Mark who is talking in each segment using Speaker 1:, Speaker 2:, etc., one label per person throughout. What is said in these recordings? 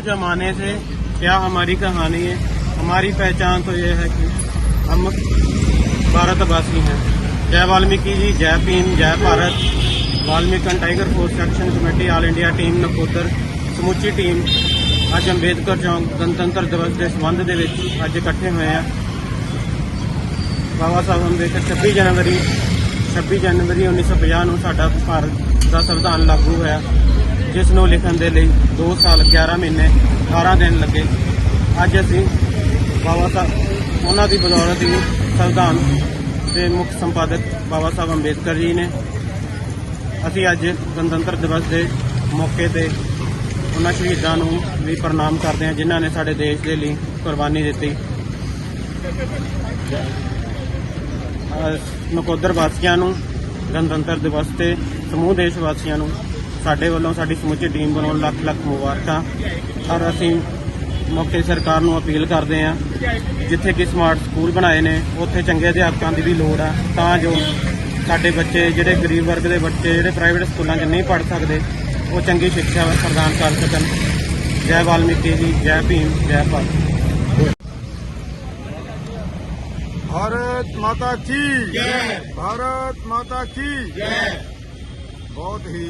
Speaker 1: जमाने से क्या हमारी कहानी है हमारी पहचान तो ये है कि हम भारतवासी हैं जय वाल्मीकि जी जय भीम जय Bharat Valmikan tiger force action committee all India team Nakodar ਸਮੁੱਚੀ ਟੀਮ ਅੱਜ ਅੰਬੇਦਕਰ ਚੌਂਕ ਗਣਤੰਤਰ ਦਿਵਸ ਦੇ ਸੰਬੰਧ ਦੇ ਵਿੱਚ ਅੱਜ ਇਕੱਠੇ ਹੋਏ ਆ ਬਾਬਾ ਸਾਹਿਬ ਅੰਬੇਦਕਰ 26 ਜਨਵਰੀ 26 ਜਨਵਰੀ 1950 ਨੂੰ ਸਾਡਾ ਭਾਰਤ ਦਾ ਸੰਵਿਧਾਨ ਲਾਗੂ ਹੋਇਆ ਜਿਸ ਨੂੰ ਲਿਖਣ ਦੇ ਲਈ 2 ਸਾਲ 11 ਮਹੀਨੇ 18 ਦਿਨ ਲੱਗੇ। ਅੱਜ ਅਸੀਂ ਬਾਬਾ ਸਾਹਿਬ ਉਹਨਾਂ ਦੀ ਬਦੌਲਤ ਹੀ ਸੰਵਿਧਾਨ ਦੇ ਮੁੱਖ ਸੰਪਾਦਕ ਬਾਬਾ ਸਾਹਿਬ ਅੰਬੇਦਕਰ ਜੀ ਨੇ ਅਸੀਂ ਅੱਜ ਗਣਤੰਤਰ ਦਿਵਸ ਦੇ ਮੌਕੇ ਤੇ ਉਹਨਾਂ ਸ਼ਹੀਦਾਂ ਨੂੰ ਵੀ ਪ੍ਰਣਾਮ ਕਰਦੇ ਹਾਂ, ਜਿਨ੍ਹਾਂ ਨੇ ਸਾਡੇ ਦੇਸ਼ ਦੇ ਲਈ ਕੁਰਬਾਨੀ ਦਿੱਤੀ। ਨਕੋਦਰ ਵਾਸੀਆਂ ਨੂੰ, ਗਣਤੰਤਰ ਦਿਵਸ ਤੇ ਸਮੂਹ ਦੇਸ਼ ਵਾਸੀਆਂ ਨੂੰ ਸਾਡੇ ਵੱਲੋਂ ਸਾਡੀ ਸਮੁੱਚੀ ਟੀਮ ਵੱਲੋਂ ਲੱਖ ਲੱਖ ਮੁਬਾਰਕਾਂ ਔਰ ਅਸੀਂ ਮੌਕੇ ਸਰਕਾਰ ਨੂੰ ਅਪੀਲ ਕਰਦੇ ਹਾਂ ਜਿੱਥੇ ਕਿ ਸਮਾਰਟ ਸਕੂਲ ਬਣਾਏ ਨੇ ਉੱਥੇ ਚੰਗੇ ਅਧਿਆਪਕਾਂ ਦੀ ਵੀ ਲੋੜ ਆ ਤਾਂ ਜੋ ਸਾਡੇ ਬੱਚੇ ਜਿਹੜੇ ਗਰੀਬ ਵਰਗ ਦੇ ਬੱਚੇ ਜਿਹੜੇ ਪ੍ਰਾਈਵੇਟ ਸਕੂਲਾਂ 'ਚ ਨਹੀਂ ਪੜ੍ਹ ਸਕਦੇ ਉਹ ਚੰਗੀ ਸਿੱਖਿਆ ਪ੍ਰਦਾਨ ਕਰ ਸਕਣ ਜੈ ਵਾਲਮੀਕੀ ਜੀ ਜੈ ਭੀਮ ਜੈ ਭਾਰਤ
Speaker 2: भारत माता की ਭਾਰਤ ਮਾਤਾ ਕੀ ਬਹੁਤ ਹੀ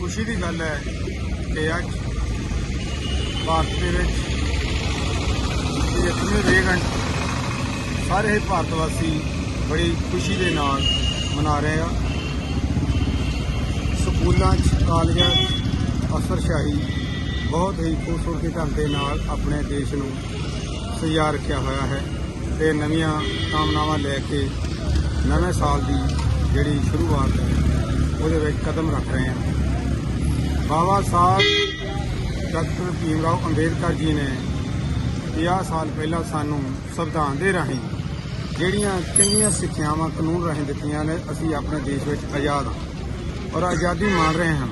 Speaker 2: ਖੁਸ਼ੀ ਦੀ ਗੱਲ ਹੈ ਕਿ ਅੱਜ ਭਾਰਤ ਦੇ ਵਿੱਚ ਇਤਨੇ ਵੇਗਨ ਸਾਰੇ ਹੀ ਭਾਰਤ ਵਾਸੀ ਬੜੀ ਖੁਸ਼ੀ ਦੇ ਨਾਲ ਮਨਾ ਰਹੇ ਆ। ਸਕੂਲਾਂ 'ਚ, ਕਾਲਜਾਂ 'ਚ ਅਫਸਰਸ਼ਾਹੀ ਬਹੁਤ ਹੀ ਖੂਬਸੂਰਤੀ ਢੰਗ ਦੇ ਨਾਲ ਆਪਣੇ ਦੇਸ਼ ਨੂੰ ਸਜਾ ਰੱਖਿਆ ਹੋਇਆ ਹੈ ਤੇ ਨਵੀਆਂ ਕਾਮਨਾਵਾਂ ਲੈ ਕੇ ਨਵੇਂ ਸਾਲ ਦੀ ਜਿਹੜੀ ਸ਼ੁਰੂਆਤ ਹੈ, ਉਹਦੇ ਵਿੱਚ ਕਦਮ ਰੱਖ ਰਹੇ ਹਾਂ। ਬਾਬਾ ਸਾਹਿਬ ਡਾਕਟਰ ਭੀਮ ਰਾਓ ਅੰਬੇਦਕਰ ਜੀ ਨੇ 50 ਸਾਲ ਪਹਿਲਾਂ ਸਾਨੂੰ ਸੰਵਿਧਾਨ ਦੇ ਰਾਹੀਂ ਜਿਹੜੀਆਂ ਕਿੰਨੀਆਂ ਸਿੱਖਿਆਵਾਂ ਕਾਨੂੰਨ ਰਾਹੀਂ ਦਿੱਤੀਆਂ ਨੇ, ਅਸੀਂ ਆਪਣੇ ਦੇਸ਼ ਵਿੱਚ ਆਜ਼ਾਦ ਹਾਂ ਔਰ ਆਜ਼ਾਦੀ ਮਾਣ ਰਹੇ ਹਾਂ।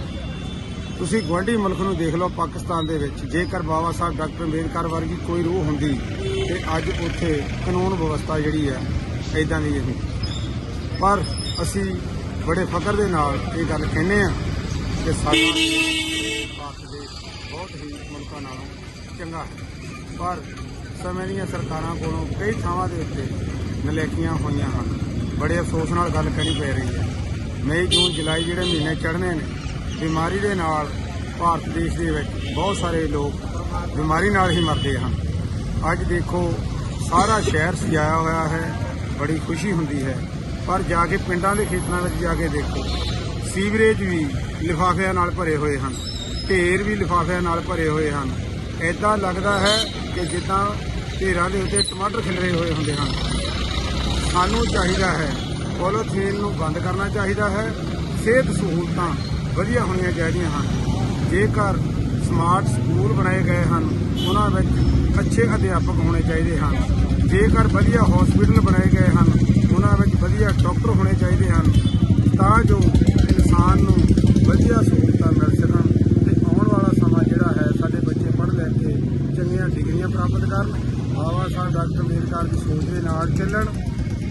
Speaker 2: ਤੁਸੀਂ ਗੁਆਂਢੀ ਮੁਲਕ ਨੂੰ ਦੇਖ ਲਓ, ਪਾਕਿਸਤਾਨ ਦੇ ਵਿੱਚ ਜੇਕਰ ਬਾਬਾ ਸਾਹਿਬ ਡਾਕਟਰ ਅੰਬੇਦਕਰ ਵਰਗੀ ਕੋਈ ਰੂਹ ਹੁੰਦੀ ਤੇ ਅੱਜ ਉੱਥੇ ਕਾਨੂੰਨ ਵਿਵਸਥਾ ਜਿਹੜੀ ਹੈ ਐਦਾਂ ਦੀ ਨਹੀਂ। ਪਰ ਅਸੀਂ ਬੜੇ ਫਖਰ ਦੇ ਨਾਲ ਇਹ ਗੱਲ ਕਹਿੰਦੇ ਆ ਕਿ ਸਾਡਾ ਭਾਰਤ ਦੇਸ਼ ਬਹੁਤ ਹੀ ਮੁਲਕਾਂ ਨਾਲੋਂ ਚੰਗਾ ਹੈ। ਪਰ ਸਮੇਂ ਦੀਆਂ ਸਰਕਾਰਾਂ ਕੋਲੋਂ ਕਈ ਥਾਵਾਂ ਦੇ ਉੱਤੇ ਨਲੇਕੀਆਂ ਹੋਈਆਂ ਹਨ। ਬੜੇ ਅਫਸੋਸ ਨਾਲ ਗੱਲ ਕਹਿਣੀ ਪੈ ਰਹੀ ਹੈ। ਮਈ ਜੂਨ ਜੁਲਾਈ ਜਿਹੜੇ ਮਹੀਨੇ ਚੜ੍ਹਨੇ ਨੇ ਬਿਮਾਰੀ ਦੇ ਨਾਲ ਭਾਰਤ ਦੇਸ਼ ਦੇ ਵਿੱਚ ਬਹੁਤ ਸਾਰੇ ਲੋਕ ਬਿਮਾਰੀ ਨਾਲ ਹੀ ਮਰਦੇ ਹਨ। ਅੱਜ ਦੇਖੋ ਸਾਰਾ ਸ਼ਹਿਰ ਸਜਾਇਆ ਹੋਇਆ ਹੈ ਬੜੀ ਖੁਸ਼ੀ ਹੁੰਦੀ ਹੈ। ਪਰ ਜਾ ਕੇ ਪਿੰਡਾਂ ਦੇ ਖੇਤਰਾਂ ਵਿੱਚ ਜਾ ਕੇ ਦੇਖੋ ਸੀਵਰੇਜ ਵੀ ਲਿਫਾਫਿਆਂ ਨਾਲ ਭਰੇ ਹੋਏ ਹਨ, ਢੇਰ ਵੀ ਲਿਫਾਫਿਆਂ ਨਾਲ ਭਰੇ ਹੋਏ ਹਨ। ਐਦਾਂ ਲੱਗਦਾ ਹੈ ਕਿ ਜਿੱਦਾਂ ਢੇਰਾਂ ਦੇ ਉੱਤੇ ਟਮਾਟਰ ਖਿਲਰੇ ਹੋਏ ਹੁੰਦੇ ਹਨ। ਸਾਨੂੰ ਚਾਹੀਦਾ ਹੈ ਪੋਲੀਥੀਨ ਨੂੰ ਬੰਦ ਕਰਨਾ ਚਾਹੀਦਾ ਹੈ। ਸਿਹਤ ਸਹੂਲਤਾਂ ਵਧੀਆ ਹੋਣੀਆਂ ਚਾਹੀਦੀਆਂ ਹਨ। ਜੇਕਰ ਸਮਾਰਟ ਸਕੂਲ ਬਣਾਏ ਗਏ ਹਨ, ਉਹਨਾਂ ਵਿੱਚ ਅੱਛੇ ਅਧਿਆਪਕ ਹੋਣੇ ਚਾਹੀਦੇ ਹਨ। ਜੇਕਰ ਵਧੀਆ ਹਸਪੀਟਲ ਬਣਾਏ ਗਏ ਹਨ ਉਹਨਾਂ ਵਿੱਚ ਵਧੀਆ ਡਾਕਟਰ ਹੋਣੇ ਚਾਹੀਦੇ ਹਨ ਤਾਂ ਜੋ ਇਨਸਾਨ ਨੂੰ ਵਧੀਆ ਸਹੂਲਤਾਂ ਮਿਲ ਸਕਣ ਤੇ ਆਉਣ ਵਾਲਾ ਸਮਾਂ ਜਿਹੜਾ ਹੈ ਸਾਡੇ ਬੱਚੇ ਪੜ੍ਹ ਲੈ ਕੇ ਚੰਗੀਆਂ ਡਿਗਰੀਆਂ ਪ੍ਰਾਪਤ ਕਰਨ। ਬਾਬਾ ਸਾਹਿਬ ਡਾਕਟਰ ਅੰਬੇਦਕਰ ਦੀ ਸੋਚ ਦੇ ਨਾਲ ਚੱਲਣ।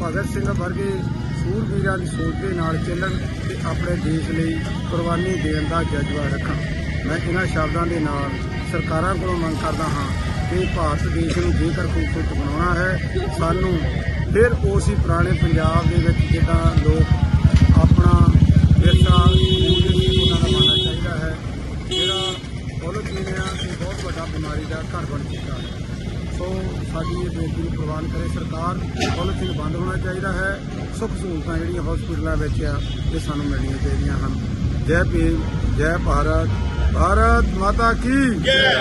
Speaker 2: ਭਗਤ ਸਿੰਘ ਵਰਗੇ ਸੂਰਬੀਰਾਂ ਦੀ ਸੋਚ ਦੇ ਨਾਲ ਚੱਲਣ ਤੇ ਆਪਣੇ ਦੇਸ਼ ਲਈ ਕੁਰਬਾਨੀ ਦੇਣ ਦਾ ਜਜ਼ਬਾ ਰੱਖਣ ਮੈਂ ਇਹਨਾਂ ਸ਼ਬਦਾਂ ਦੇ ਨਾਲ ਸਰਕਾਰਾਂ ਕੋਲੋਂ ਮੰਗ ਕਰਦਾ ਹਾਂ ਕਿ ਭਾਰਤ ਦੇਸ਼ ਨੂੰ ਜੇਕਰ ਖੂਬਸੂਰਤ ਬਣਾਉਣਾ ਹੈ, ਸਾਨੂੰ ਫਿਰ ਉਸੇ ਪੁਰਾਣੇ ਪੰਜਾਬ ਦੇ ਵਿੱਚ ਬਿਮਾਰੀ ਦਾ ਘਰ ਬਣ ਚੁੱਕਾ ਹੈ। ਸੋ ਸਾਡੀ ਇਹ ਬੇਨਤੀ ਨੂੰ ਪ੍ਰਵਾਨ ਕਰੇ ਸਰਕਾਰ ਪੋਲੀਥੀਨ ਬੰਦ ਹੋਣਾ ਚਾਹੀਦਾ ਹੈ। ਸੁੱਖ ਸਹੂਲਤਾਂ ਜਿਹੜੀਆਂ ਹਸਪੀਟਲਾਂ ਵਿੱਚ ਆ, ਇਹ ਸਾਨੂੰ ਮਿਲਣੀਆਂ ਚਾਹੀਦੀਆਂ ਹਨ। ਜੈ ਭੀਮ, ਜੈ ਭਾਰਤ ਭਾਰਤ ਮਾਤਾ ਕੀ ਜੈ।